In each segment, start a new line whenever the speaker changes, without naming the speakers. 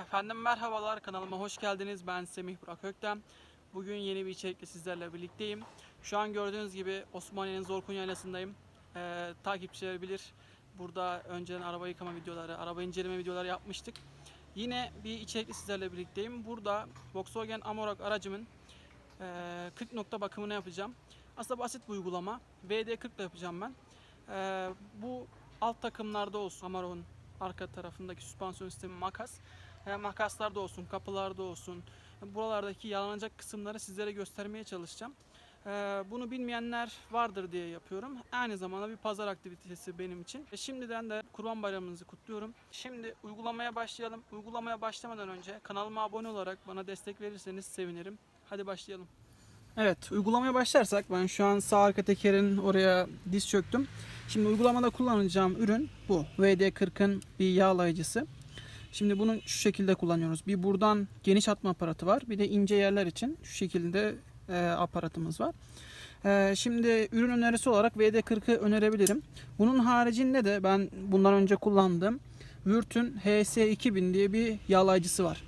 Efendim merhabalar kanalıma hoş geldiniz. Ben Semih Burak Öktem. Bugün yeni bir içerikle sizlerle birlikteyim. Şu an gördüğünüz gibi Osmaniye'nin Zorkun Yaylası'ndayım. Ee, takipçiler bilir. Burada önceden araba yıkama videoları, araba inceleme videoları yapmıştık. Yine bir içerikle sizlerle birlikteyim. Burada Volkswagen Amarok aracımın e, 40 nokta bakımını yapacağım. Aslında basit bir uygulama. VD40 ile yapacağım ben. Ee, bu alt takımlarda olsun Amarok'un arka tarafındaki süspansiyon sistemi makas. Makaslarda olsun, kapılarda olsun. Buralardaki yağlanacak kısımları sizlere göstermeye çalışacağım. Bunu bilmeyenler vardır diye yapıyorum. Aynı zamanda bir pazar aktivitesi benim için. E, şimdiden de Kurban Bayramınızı kutluyorum. Şimdi uygulamaya başlayalım. Uygulamaya başlamadan önce kanalıma abone olarak bana destek verirseniz sevinirim. Hadi başlayalım. Evet, uygulamaya başlarsak ben şu an sağ arka tekerin oraya diz çöktüm. Şimdi uygulamada kullanacağım ürün bu. VD40'ın bir yağlayıcısı. Şimdi bunu şu şekilde kullanıyoruz. Bir buradan geniş atma aparatı var. Bir de ince yerler için şu şekilde e, aparatımız var. E, şimdi ürün önerisi olarak VD40'ı önerebilirim. Bunun haricinde de ben bundan önce kullandığım Würth'ün HS2000 diye bir yağlayıcısı var.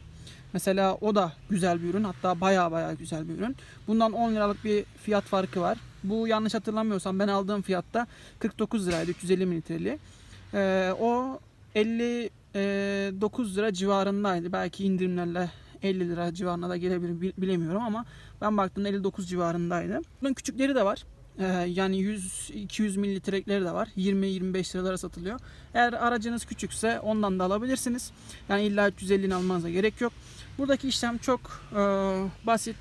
Mesela o da güzel bir ürün. Hatta baya baya güzel bir ürün. Bundan 10 liralık bir fiyat farkı var. Bu yanlış hatırlamıyorsam ben aldığım fiyatta 49 liraydı 350 mililitreli. Ee, o 59 lira civarındaydı. Belki indirimlerle 50 lira civarına da gelebilir bil- bilemiyorum ama ben baktığımda 59 civarındaydı. Bunun küçükleri de var. Ee, yani 100-200 mililitrelikleri de var. 20-25 liralara satılıyor. Eğer aracınız küçükse ondan da alabilirsiniz. Yani illa 350'ni almanıza gerek yok. Buradaki işlem çok e, basit.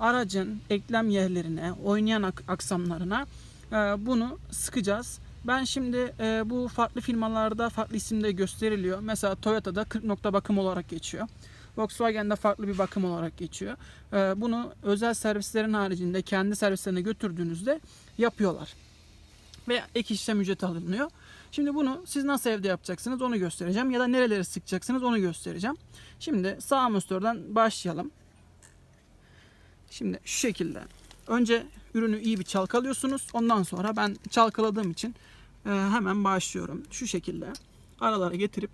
Aracın eklem yerlerine, oynayan ak- aksamlarına e, bunu sıkacağız. Ben şimdi e, bu farklı firmalarda farklı isimde gösteriliyor. Mesela Toyota'da 40 nokta bakım olarak geçiyor. Volkswagen'de farklı bir bakım olarak geçiyor. E, bunu özel servislerin haricinde kendi servislerine götürdüğünüzde yapıyorlar. Ve ek işlem ücreti alınıyor. Şimdi bunu siz nasıl evde yapacaksınız onu göstereceğim. Ya da nereleri sıkacaksınız onu göstereceğim. Şimdi sağ amortisörden başlayalım. Şimdi şu şekilde. Önce ürünü iyi bir çalkalıyorsunuz. Ondan sonra ben çalkaladığım için e, hemen başlıyorum. Şu şekilde aralara getirip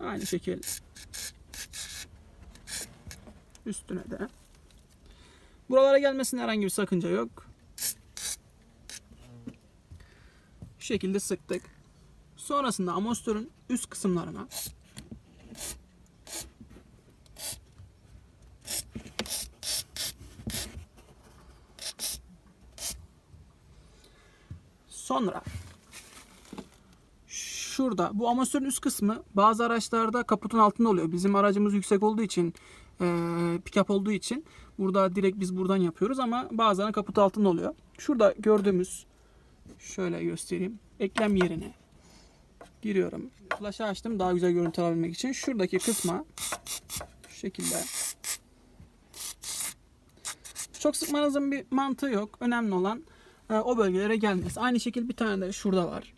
aynı şekilde üstüne de buralara gelmesine herhangi bir sakınca yok. Şu şekilde sıktık. Sonrasında amortisörün üst kısımlarına sonra şurada bu amortisörün üst kısmı bazı araçlarda kaputun altında oluyor. Bizim aracımız yüksek olduğu için e, pick-up olduğu için burada direkt biz buradan yapıyoruz ama bazen kaput altında oluyor. Şurada gördüğümüz şöyle göstereyim. Eklem yerine giriyorum. Flash'ı açtım daha güzel görüntü alabilmek için. Şuradaki kısma şu şekilde çok sıkmanızın bir mantığı yok. Önemli olan o bölgelere gelmesi. Aynı şekilde bir tane de şurada var.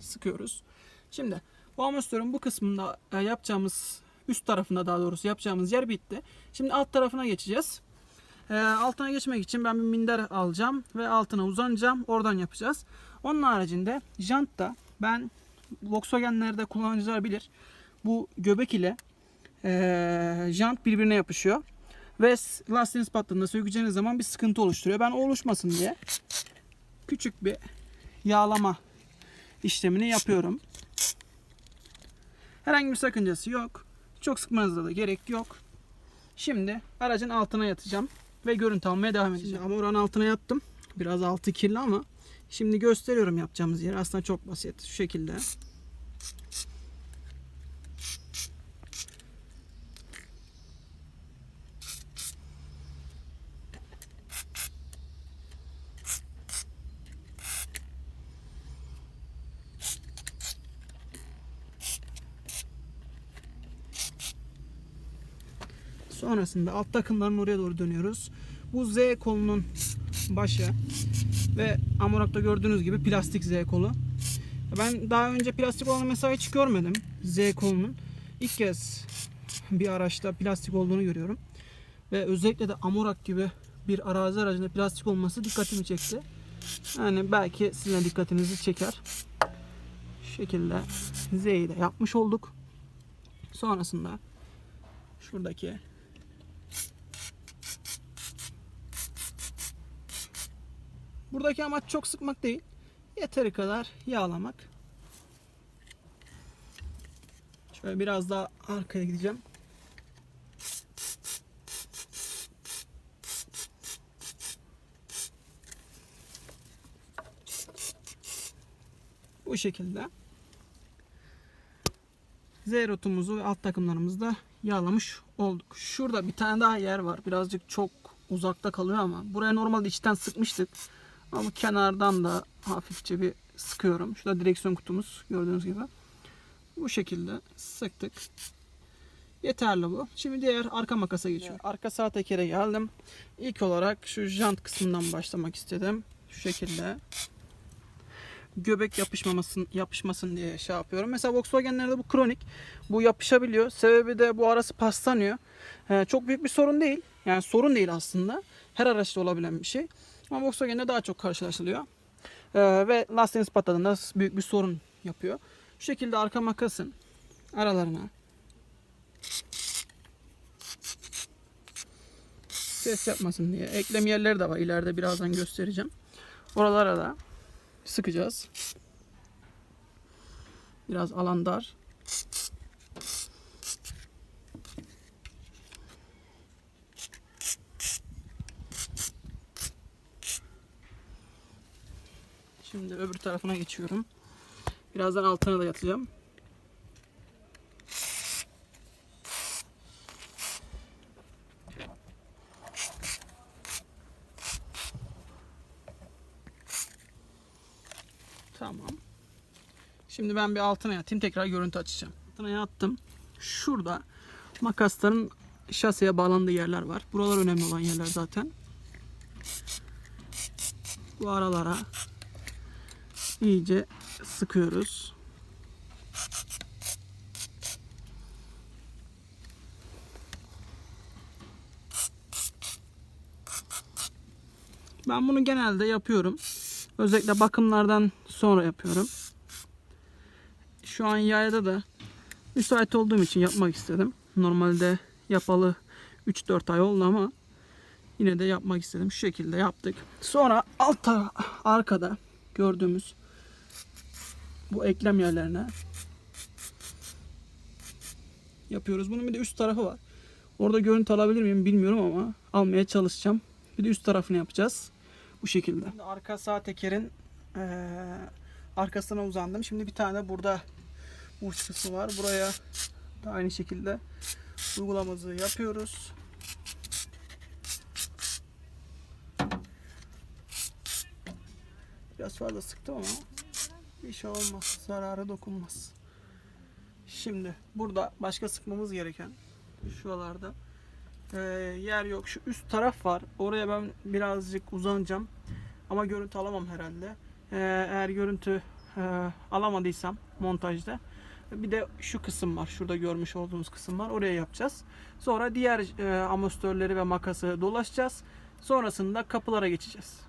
Sıkıyoruz. Şimdi bu amortisörün bu kısmında e, yapacağımız üst tarafında daha doğrusu yapacağımız yer bitti. Şimdi alt tarafına geçeceğiz. E, altına geçmek için ben bir minder alacağım ve altına uzanacağım. Oradan yapacağız. Onun haricinde jantta ben Volkswagen'lerde kullanıcılar bilir. Bu göbek ile e, jant birbirine yapışıyor. Ve lastiğiniz patladığında sökeceğiniz zaman bir sıkıntı oluşturuyor. Ben oluşmasın diye küçük bir yağlama işlemini yapıyorum. Herhangi bir sakıncası yok. Çok sıkmanıza da gerek yok. Şimdi aracın altına yatacağım ve görüntü almaya devam edeceğim. Şimdi ama oranın altına yattım. Biraz altı kirli ama şimdi gösteriyorum yapacağımız yeri. Aslında çok basit. Şu şekilde. Sonrasında alt takımların oraya doğru dönüyoruz. Bu Z kolunun başı ve Amorak'ta gördüğünüz gibi plastik Z kolu. Ben daha önce plastik olanı mesela hiç görmedim Z kolunun. ilk kez bir araçta plastik olduğunu görüyorum. Ve özellikle de Amorak gibi bir arazi aracında plastik olması dikkatimi çekti. Yani belki sizin dikkatinizi çeker. Şu şekilde Z'yi de yapmış olduk. Sonrasında şuradaki Buradaki amaç çok sıkmak değil. Yeteri kadar yağlamak. Şöyle biraz daha arkaya gideceğim. Bu şekilde. Z rotumuzu ve alt takımlarımızı da yağlamış olduk. Şurada bir tane daha yer var. Birazcık çok uzakta kalıyor ama buraya normalde içten sıkmıştık. Ama kenardan da hafifçe bir sıkıyorum. Şurada direksiyon kutumuz gördüğünüz gibi. Bu şekilde sıktık. Yeterli bu. Şimdi diğer arka makasa geçiyorum. Arka sağ tekere geldim. İlk olarak şu jant kısmından başlamak istedim. Şu şekilde. Göbek yapışmamasın, yapışmasın diye şey yapıyorum. Mesela Volkswagen'lerde bu kronik. Bu yapışabiliyor. Sebebi de bu arası paslanıyor. Ee, çok büyük bir sorun değil. Yani sorun değil aslında. Her araçta olabilen bir şey. Ama Volkswagen'de daha çok karşılaşılıyor. Ee, ve lastiğiniz patladığında büyük bir sorun yapıyor. Şu şekilde arka makasın aralarına ses yapmasın diye eklem yerleri de var. İleride birazdan göstereceğim. Oralara da sıkacağız. Biraz alan dar. Şimdi öbür tarafına geçiyorum. Birazdan altına da yatacağım. Tamam. Şimdi ben bir altına yatayım. Tekrar görüntü açacağım. Altına yattım. Şurada makasların şaseye bağlandığı yerler var. Buralar önemli olan yerler zaten. Bu aralara iyice sıkıyoruz. Ben bunu genelde yapıyorum. Özellikle bakımlardan sonra yapıyorum. Şu an yayda da müsait olduğum için yapmak istedim. Normalde yapalı 3-4 ay oldu ama yine de yapmak istedim. Şu şekilde yaptık. Sonra altta arkada gördüğümüz bu eklem yerlerine yapıyoruz. Bunun bir de üst tarafı var. Orada görüntü alabilir miyim bilmiyorum ama almaya çalışacağım. Bir de üst tarafını yapacağız. Bu şekilde. Şimdi arka sağ tekerin eee, arkasına uzandım. Şimdi bir tane burada uç kısmı var. Buraya da aynı şekilde uygulamamızı yapıyoruz. Biraz fazla sıktım ama bir şey olmaz. Zarara dokunmaz. Şimdi burada başka sıkmamız gereken şuralarda eee, yer yok. Şu üst taraf var. Oraya ben birazcık uzanacağım. Ama görüntü alamam herhalde. Eee, eğer görüntü eee, alamadıysam montajda bir de şu kısım var. Şurada görmüş olduğunuz kısım var. Oraya yapacağız. Sonra diğer eee amortisörleri ve makası dolaşacağız. Sonrasında kapılara geçeceğiz.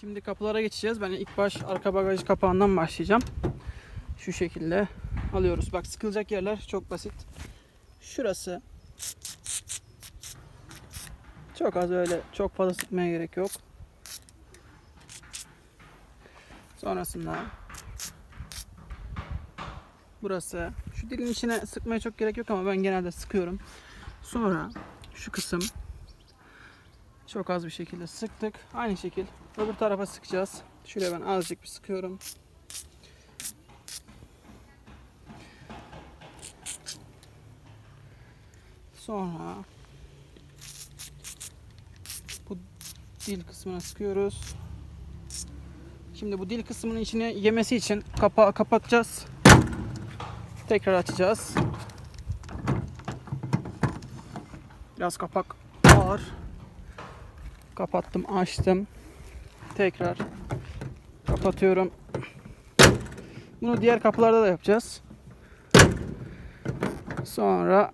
Şimdi kapılara geçeceğiz. Ben ilk baş arka bagaj kapağından başlayacağım. Şu şekilde alıyoruz. Bak sıkılacak yerler çok basit. Şurası çok az öyle çok fazla sıkmaya gerek yok. Sonrasında burası. Şu dilin içine sıkmaya çok gerek yok ama ben genelde sıkıyorum. Sonra şu kısım çok az bir şekilde sıktık. Aynı şekil öbür tarafa sıkacağız. Şuraya ben azıcık bir sıkıyorum. Sonra bu dil kısmına sıkıyoruz. Şimdi bu dil kısmının içine yemesi için kapağı kapatacağız. Tekrar açacağız. Biraz kapak ağır. Kapattım, açtım. Tekrar kapatıyorum. Bunu diğer kapılarda da yapacağız. Sonra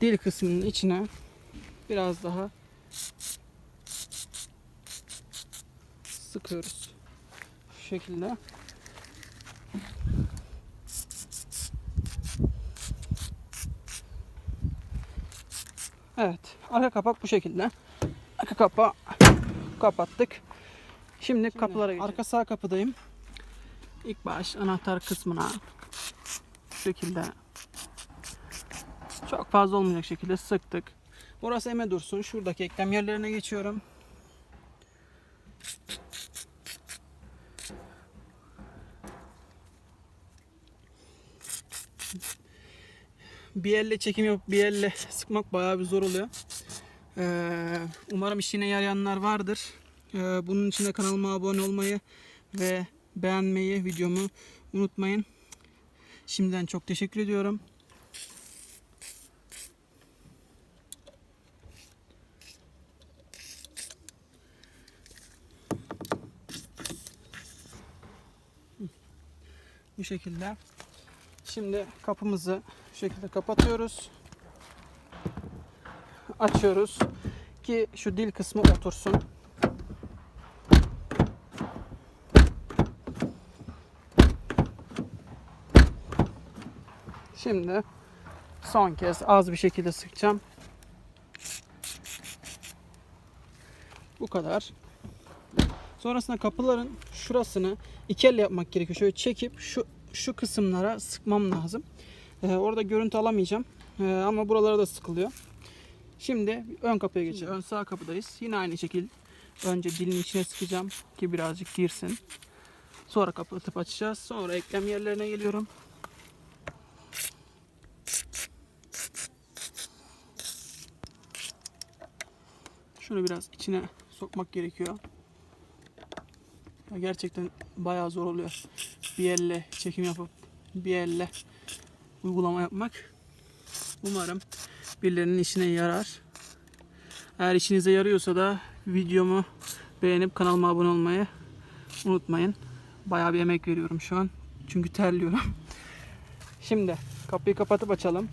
dil kısmının içine biraz daha sıkıyoruz. Şu şekilde. Evet. Arka kapak bu şekilde. Arka kapağı kapattık. Şimdi, kapılara geçelim. Arka sağ kapıdayım. İlk baş anahtar kısmına şu şekilde çok fazla olmayacak şekilde sıktık. Burası eme dursun. Şuradaki eklem yerlerine geçiyorum. Bir elle çekim yapıp bir elle sıkmak bayağı bir zor oluyor. Ee, umarım işine yarayanlar vardır. Ee, bunun için de kanalıma abone olmayı ve beğenmeyi, videomu unutmayın. Şimdiden çok teşekkür ediyorum. Bu şekilde. Şimdi kapımızı şu şekilde kapatıyoruz. Açıyoruz ki şu dil kısmı otursun. Şimdi son kez az bir şekilde sıkacağım. Bu kadar. Sonrasında kapıların şurasını iki elle yapmak gerekiyor. Şöyle çekip şu şu kısımlara sıkmam lazım. Ee, orada görüntü alamayacağım. Ee, ama buralara da sıkılıyor. Şimdi ön kapıya geçelim. Ön sağ kapıdayız. Yine aynı şekil. Önce dilin içine sıkacağım ki birazcık girsin. Sonra kapatıp açacağız. Sonra eklem yerlerine geliyorum. Şunu biraz içine sokmak gerekiyor. Gerçekten bayağı zor oluyor. Bir elle çekim yapıp bir elle uygulama yapmak. Umarım birilerinin işine yarar. Eğer işinize yarıyorsa da videomu beğenip kanalıma abone olmayı unutmayın. Bayağı bir emek veriyorum şu an. Çünkü terliyorum. Şimdi kapıyı kapatıp açalım.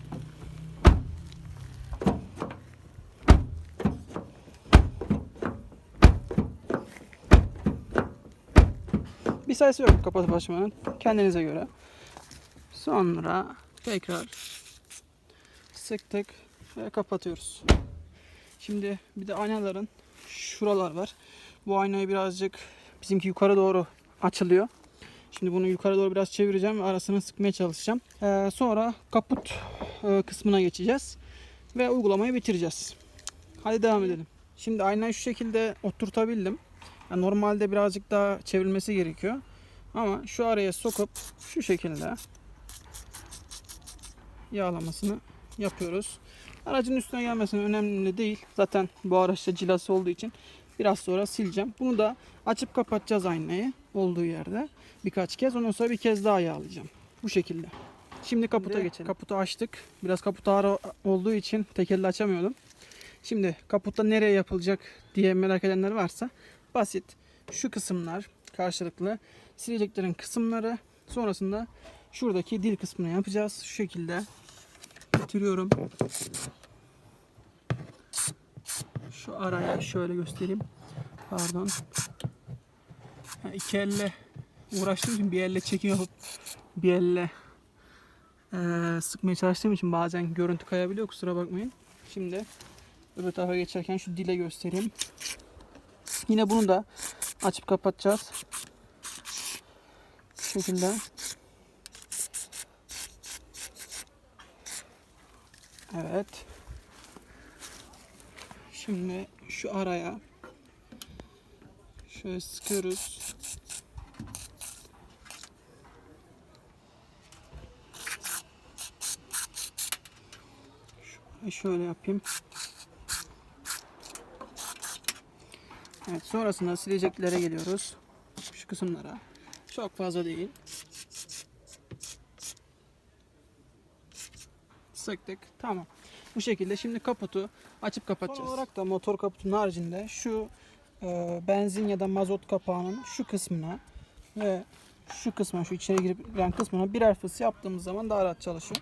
Bir sayısı yok kapatıp açmanın. Kendinize göre. Sonra tekrar sıktık ve kapatıyoruz. Şimdi bir de aynaların şuralar var. Bu aynayı birazcık bizimki yukarı doğru açılıyor. Şimdi bunu yukarı doğru biraz çevireceğim ve arasını sıkmaya çalışacağım. Ee, sonra kaput e, kısmına geçeceğiz ve uygulamayı bitireceğiz. Hadi devam edelim. Şimdi aynayı şu şekilde oturtabildim. Yani normalde birazcık daha çevrilmesi gerekiyor. Ama şu araya sokup şu şekilde yağlamasını yapıyoruz. Aracın üstüne gelmesine önemli değil. Zaten bu araçta cilası olduğu için biraz sonra sileceğim. Bunu da açıp kapatacağız aynayı olduğu yerde birkaç kez. Ondan sonra bir kez daha yağlayacağım. Bu şekilde. Şimdi kaputa
Şimdi
geçelim. Kaputu açtık. Biraz kaput ağır olduğu için tek elle açamıyordum. Şimdi kaputta nereye yapılacak diye merak edenler varsa basit. Şu kısımlar karşılıklı sileceklerin kısımları sonrasında şuradaki dil kısmını yapacağız. Şu şekilde bitiriyorum. Şu araya şöyle göstereyim. Pardon. Ha, iki elle uğraştığım için bir elle çekim yapıp bir elle eee, sıkmaya çalıştığım için bazen görüntü kayabiliyor kusura bakmayın. Şimdi öbür tarafa geçerken şu dile göstereyim. Yine bunu da açıp kapatacağız. Bu şekilde. Evet. Şimdi şu araya şöyle sıkıyoruz. Şöyle- Şöyle yapayım. Evet, sonrasında sileceklere geliyoruz. Şu kısımlara. Çok fazla değil. Sıktık. Tamam. Bu şekilde şimdi kaputu açıp kapatacağız. Son olarak da motor kaputunun haricinde şu e, benzin ya da mazot kapağının şu kısmına ve şu kısma, şu içeri girip giren kısmına birer fıs yaptığımız zaman daha rahat çalışıyor.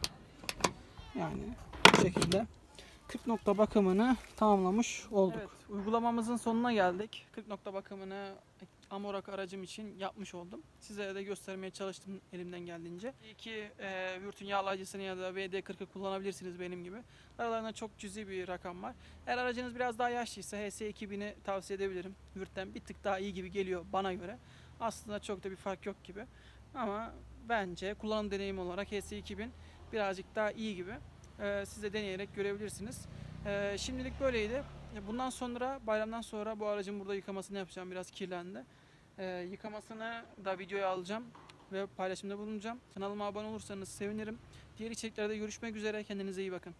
Yani bu şekilde 40 nokta bakımını tamamlamış olduk. Evet, uygulamamızın sonuna geldik. 40 nokta bakımını Amorak aracım için yapmış oldum. Sizlere de göstermeye çalıştım elimden geldiğince. İyi ki e, Vürt'ün yağlayıcısını ya da VD40'ı kullanabilirsiniz benim gibi. Aralarında çok cüzi bir rakam var. Eğer aracınız biraz daha yaşlıysa HS2000'i tavsiye edebilirim. Vürt'ten bir tık daha iyi gibi geliyor bana göre. Aslında çok da bir fark yok gibi. Ama bence kullanım deneyimi olarak HS2000 birazcık daha iyi gibi. Ee, siz de deneyerek görebilirsiniz. Ee, şimdilik böyleydi. Bundan sonra bayramdan sonra bu aracın burada yıkamasını yapacağım. Biraz kirlendi. Ee, yıkamasını da videoya alacağım ve paylaşımda bulunacağım. Kanalıma abone olursanız sevinirim. Diğer içeriklerde görüşmek üzere. Kendinize iyi bakın.